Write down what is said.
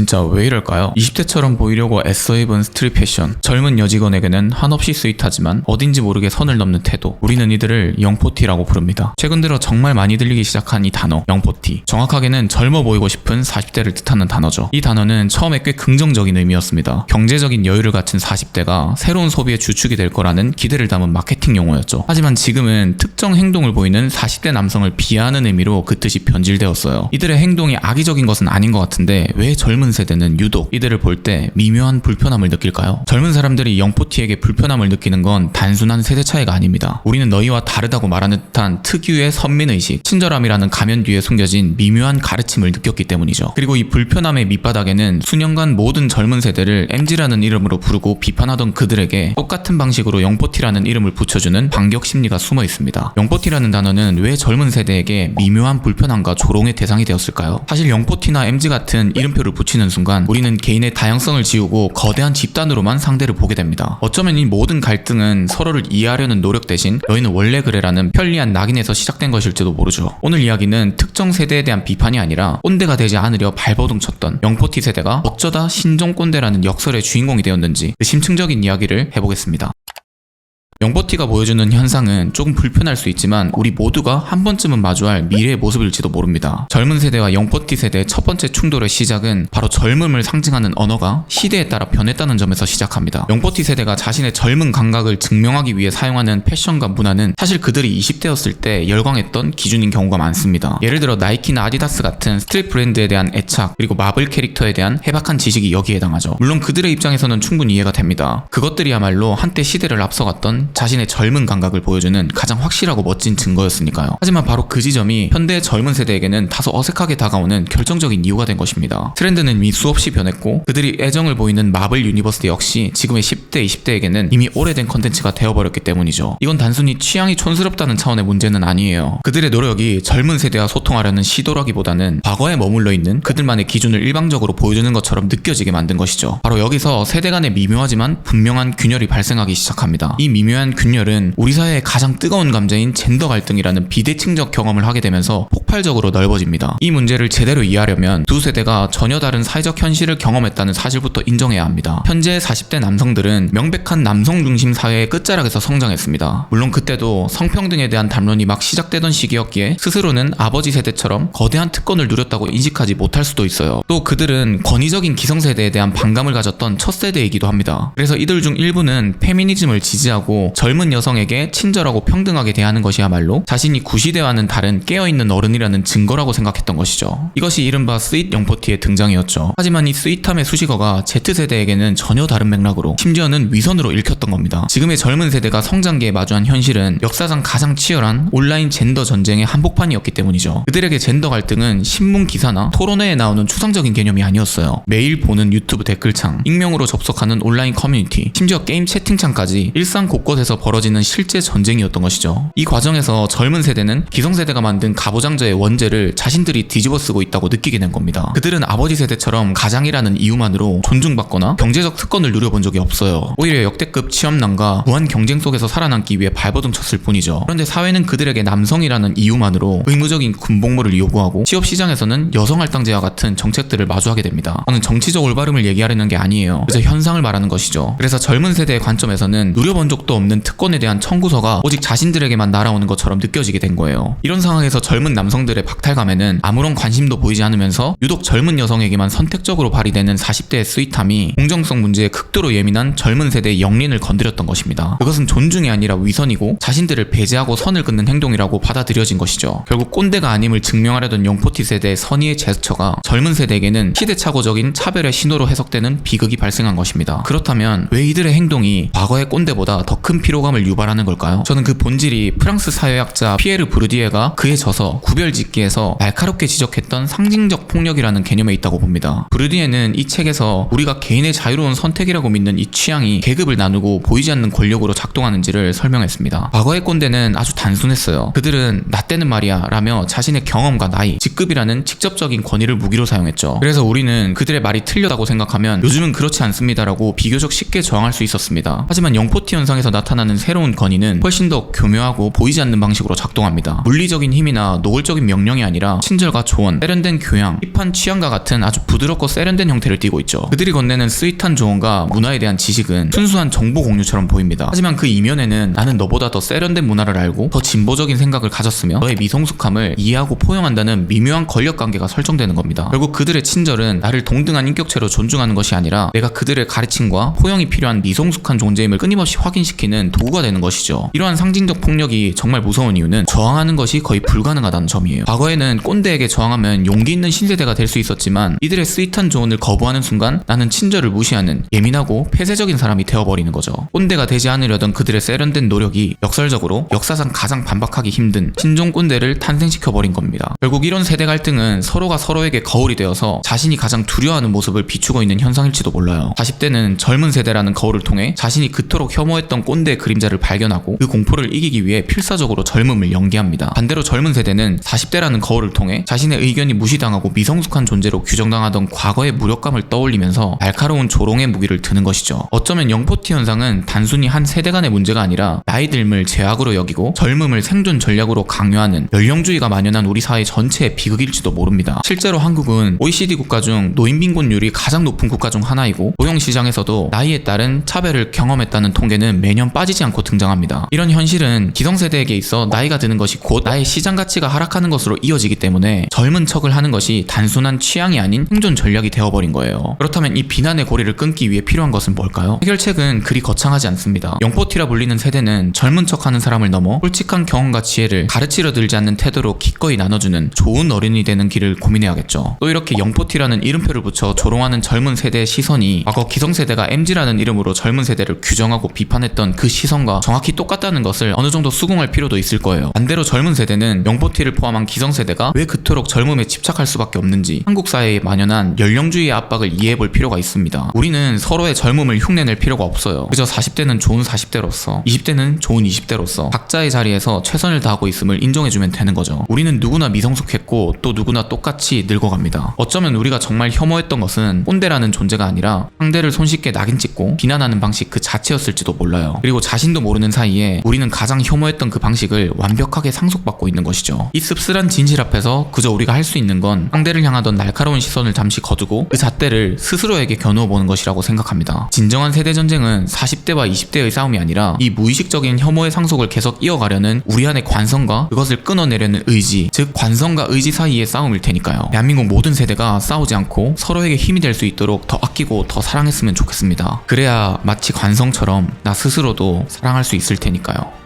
진짜 왜 이럴까요? 20대처럼 보이려고 애써 입은 스트릿 패션. 젊은 여직원에게는 한없이 스윗하지만 어딘지 모르게 선을 넘는 태도. 우리는 이들을 영포티라고 부릅니다. 최근 들어 정말 많이 들리기 시작한 이 단어 영포티. 정확하게는 젊어 보이고 싶은 40대를 뜻하는 단어죠. 이 단어는 처음에 꽤 긍정적인 의미였습니다. 경제적인 여유를 갖춘 40대가 새로운 소비의 주축이 될 거라는 기대를 담은 마케팅 용어였죠. 하지만 지금은 특정 행동을 보이는 40대 남성을 비하하는 의미로 그 뜻이 변질되었어요. 이들의 행동이 악의적인 것은 아닌 것 같은데 왜 젊은 세대는 유독 이들을 볼 때 미묘한 불편함을 느낄까요? 젊은 사람들이 영포티에게 불편함을 느끼는 건 단순한 세대 차이가 아닙니다. 우리는 너희와 다르다고 말하는 듯한 특유의 선민의식, 친절함이라는 가면 뒤에 숨겨진 미묘한 가르침을 느꼈기 때문이죠. 그리고 이 불편함의 밑바닥에는 수년간 모든 젊은 세대를 MG라는 이름으로 부르고 비판하던 그들에게 똑같은 방식으로 영포티라는 이름을 붙여주는 반격 심리가 숨어 있습니다. 영포티라는 단어는 왜 젊은 세대에게 미묘한 불편함과 조롱의 대상이 되었을까요? 사실 영포티나 MG 같은 이름표를 붙이는 순간 우리는 개인의 다양성을 지우고 거대한 집단으로만 상대를 보게 됩니다. 어쩌면 이 모든 갈등은 서로를 이해하려는 노력 대신 너희는 원래 그래라는 편리한 낙인에서 시작된 것일지도 모르죠. 오늘 이야기는 특정 세대에 대한 비판이 아니라 꼰대가 되지 않으려 발버둥 쳤던 영포티 세대가 어쩌다 신종 꼰대라는 역설의 주인공이 되었는지 그 심층적인 이야기를 해보겠습니다. 영포티가 보여주는 현상은 조금 불편할 수 있지만 우리 모두가 한 번쯤은 마주할 미래의 모습일지도 모릅니다. 젊은 세대와 영포티 세대의 첫 번째 충돌의 시작은 바로 젊음을 상징하는 언어가 시대에 따라 변했다는 점에서 시작합니다. 영포티 세대가 자신의 젊은 감각을 증명하기 위해 사용하는 패션과 문화는 사실 그들이 20대였을 때 열광했던 기준인 경우가 많습니다. 예를 들어 나이키나 아디다스 같은 스트릿 브랜드에 대한 애착 그리고 마블 캐릭터에 대한 해박한 지식이 여기에 해당하죠. 물론 그들의 입장에서는 충분히 이해가 됩니다. 그것들이야말로 한때 시대를 앞서갔던 자신의 젊은 감각을 보여주는 가장 확실하고 멋진 증거였으니까요. 하지만 바로 그 지점이 현대의 젊은 세대에게는 다소 어색하게 다가오는 결정적인 이유가 된 것입니다. 트렌드는 이미 수없이 변했고 그들이 애정을 보이는 마블 유니버스 역시 지금의 10대, 20대에게는 이미 오래된 컨텐츠가 되어버렸기 때문이죠. 이건 단순히 취향이 촌스럽다는 차원의 문제는 아니에요. 그들의 노력이 젊은 세대와 소통하려는 시도라기보다는 과거에 머물러 있는 그들만의 기준을 일방적으로 보여주는 것처럼 느껴지게 만든 것이죠. 바로 여기서 세대 간의 미묘하지만 분명한 균열이 발생하기 시작합니다. 이 미묘한 균열은 우리 사회의 가장 뜨거운 감정인 젠더 갈등이라는 비대칭적 경험을 하게 되면서 폭발적으로 넓어집니다. 이 문제를 제대로 이해하려면 두 세대가 전혀 다른 사회적 현실을 경험했다는 사실부터 인정해야 합니다. 현재 40대 남성들은 명백한 남성 중심 사회의 끝자락에서 성장했습니다. 물론 그때도 성평등에 대한 담론이 막 시작되던 시기였기에 스스로는 아버지 세대처럼 거대한 특권을 누렸다고 인식하지 못할 수도 있어요. 또 그들은 권위적인 기성세대에 대한 반감을 가졌던 첫 세대이기도 합니다. 그래서 이들 중 일부는 페미니즘을 지지하고 젊은 여성에게 친절하고 평등하게 대하는 것이야말로 자신이 구시대와는 다른 깨어있는 어른이라는 증거라고 생각했던 것이죠. 이것이 이른바 스윗 영포티의 등장이었죠. 하지만 이 스윗함의 수식어가 Z세대에게는 전혀 다른 맥락으로 심지어는 위선으로 읽혔던 겁니다. 지금의 젊은 세대가 성장기에 마주한 현실은 역사상 가장 치열한 온라인 젠더 전쟁의 한복판이었기 때문이죠. 그들에게 젠더 갈등은 신문 기사나 토론회에 나오는 추상적인 개념이 아니었어요. 매일 보는 유튜브 댓글창, 익명으로 접속하는 온라인 커뮤니티, 심지어 게임 채팅창까지 일상 곳곳에 서 벌어지는 실제 전쟁이었던 것이죠. 이 과정에서 젊은 세대는 기성세대가 만든 가부장제의 원죄를 자신들이 뒤집어 쓰고 있다고 느끼게 된 겁니다. 그들은 아버지 세대처럼 가장이라는 이유만으로 존중받거나 경제적 특권을 누려본 적이 없어요. 오히려 역대급 취업난과 무한 경쟁 속에서 살아남기 위해 발버둥 쳤을 뿐이죠. 그런데 사회는 그들에게 남성이라는 이유만으로 의무적인 군복무를 요구하고 취업 시장에서는 여성 할당제와 같은 정책들을 마주하게 됩니다. 저는 정치적 올바름을 얘기하려는 게 아니에요. 그저 현상을 말하는 것이죠. 그래서 젊은 세대의 관점에서는 누려본 적도 없는 특권에 대한 청구서가 오직 자신들에게만 날아오는 것처럼 느껴지게 된 거예요. 이런 상황에서 젊은 남성들의 박탈감에는 아무런 관심도 보이지 않으면서 유독 젊은 여성에게만 선택적으로 발휘되는 40대의 스윗함이 공정성 문제에 극도로 예민한 젊은 세대의 영린을 건드렸던 것입니다. 그것은 존중이 아니라 위선이고 자신들을 배제하고 선을 긋는 행동이라고 받아들여진 것이죠. 결국 꼰대가 아님을 증명하려던 영포티 세대의 선의의 제스처가 젊은 세대에게는 시대착오적인 차별의 신호로 해석되는 비극이 발생한 것입니다. 그렇다면 왜 이들의 행동이 과거의 꼰대보다 더큰 피로감을 유발하는 걸까요? 저는 그 본질이 프랑스 사회학자 피에르 브루디에가 그에 져서 구별짓기에서 날카롭게 지적했던 상징적 폭력이라는 개념에 있다고 봅니다. 브루디에는 이 책에서 우리가 개인의 자유로운 선택이라고 믿는 이 취향이 계급을 나누고 보이지 않는 권력으로 작동하는지를 설명했습니다. 과거의 꼰대는 아주 단순했어요. 그들은 나 때는 말이야 라며 자신의 경험과 나이, 직급이라는 직접적인 권위를 무기로 사용했죠. 그래서 우리는 그들의 말이 틀렸다고 생각하면 요즘은 그렇지 않습니다라고 비교적 쉽게 저항할 수 있었습니다. 하지만 영포티 현상에서 나 타나는 새로운 건의는 훨씬 더 교묘하고 보이지 않는 방식으로 작동합니다. 물리적인 힘이나 노골적인 명령이 아니라 친절과 조언, 세련된 교양, 힙한 취향과 같은 아주 부드럽고 세련된 형태를 띠고 있죠. 그들이 건네는 스윗한 조언과 문화에 대한 지식은 순수한 정보 공유처럼 보입니다. 하지만 그 이면에는 나는 너보다 더 세련된 문화를 알고 더 진보적인 생각을 가졌으며 너의 미성숙함을 이해하고 포용한다는 미묘한 권력 관계가 설정되는 겁니다. 결국 그들의 친절은 나를 동등한 인격체로 존중하는 것이 아니라 내가 그들의 가르침과 포용이 필요한 미성숙한 존재임을 끊임없이 확인시키는 도구가 되는 것이죠. 이러한 상징적 폭력이 정말 무서운 이유는 저항하는 것이 거의 불가능하다는 점이에요. 과거에는 꼰대에게 저항하면 용기 있는 신세대가 될 수 있었지만 이들의 스윗한 조언을 거부하는 순간 나는 친절을 무시하는 예민하고 폐쇄적인 사람이 되어버리는 거죠. 꼰대가 되지 않으려던 그들의 세련된 노력이 역설적으로 역사상 가장 반박하기 힘든 신종 꼰대를 탄생시켜버린 겁니다. 결국 이런 세대 갈등은 서로가 서로에게 거울이 되어서 자신이 가장 두려워하는 모습을 비추고 있는 현상일지도 몰라요. 40대는 젊은 세대라는 거울을 통해 자신이 그토록 혐오했던 꼰대 의 그림자를 발견하고 그 공포를 이기기 위해 필사적으로 젊음을 연기합니다. 반대로 젊은 세대는 40대라는 거울을 통해 자신의 의견이 무시당하고 미성숙한 존재로 규정당하던 과거의 무력감을 떠올리면서 날카로운 조롱의 무기를 드는 것이죠. 어쩌면 영포티 현상은 단순히 한 세대 간의 문제가 아니라 나이 듦을 제약으로 여기고 젊음을 생존 전략으로 강요하는 연령주의가 만연한 우리 사회 전체의 비극일지도 모릅니다. 실제로 한국은 OECD 국가 중 노인 빈곤율이 가장 높은 국가 중 하나이고 고용 시장에서도 나이에 따른 차별을 경험했다는 통계는 매년 빠지지 않고 등장합니다. 이런 현실은 기성세대에게 있어 나이가 드는 것이 곧 나의 시장 가치가 하락하는 것으로 이어지기 때문에 젊은 척을 하는 것이 단순한 취향이 아닌 생존 전략이 되어버린 거예요. 그렇다면 이 비난의 고리를 끊기 위해 필요한 것은 뭘까요? 해결책은 그리 거창하지 않습니다. 영포티라 불리는 세대는 젊은 척하는 사람을 넘어 솔직한 경험과 지혜를 가르치려 들지 않는 태도로 기꺼이 나눠주는 좋은 어른이 되는 길을 고민해야겠죠. 또 이렇게 영포티라는 이름표를 붙여 조롱하는 젊은 세대의 시선이 과거 기성세대가 MG라는 이름으로 젊은 세대를 규정하고 비판했던 그 시선과 정확히 똑같다는 것을 어느 정도 수긍할 필요도 있을 거예요. 반대로 젊은 세대는 영포티를 포함한 기성세대가 왜 그토록 젊음에 집착할 수밖에 없는지 한국 사회에 만연한 연령주의의 압박을 이해해 볼 필요가 있습니다. 우리는 서로의 젊음을 흉내낼 필요가 없어요. 그저 40대는 좋은 40대로서 20대는 좋은 20대로서 각자의 자리에서 최선을 다하고 있음을 인정해주면 되는 거죠. 우리는 누구나 미성숙했고 또 누구나 똑같이 늙어갑니다. 어쩌면 우리가 정말 혐오했던 것은 꼰대라는 존재가 아니라 상대를 손쉽게 낙인 찍고 비난하는 방식 그 자체였을지도 몰라요. 그리고 자신도 모르는 사이에 우리는 가장 혐오했던 그 방식을 완벽하게 상속받고 있는 것이죠. 이 씁쓸한 진실 앞에서 그저 우리가 할 수 있는 건 상대를 향하던 날카로운 시선을 잠시 거두고 그 잣대를 스스로에게 겨누어 보는 것이라고 생각합니다. 진정한 세대 전쟁은 40대와 20대의 싸움이 아니라 이 무의식적인 혐오의 상속을 계속 이어가려는 우리 안의 관성과 그것을 끊어내려는 의지, 즉 관성과 의지 사이의 싸움일 테니까요. 대한민국 모든 세대가 싸우지 않고 서로에게 힘이 될 수 있도록 더 아끼고 더 사랑했으면 좋겠습니다. 그래야 마치 관성처럼 나 스스로 도 사랑할 수 있을 테니까요.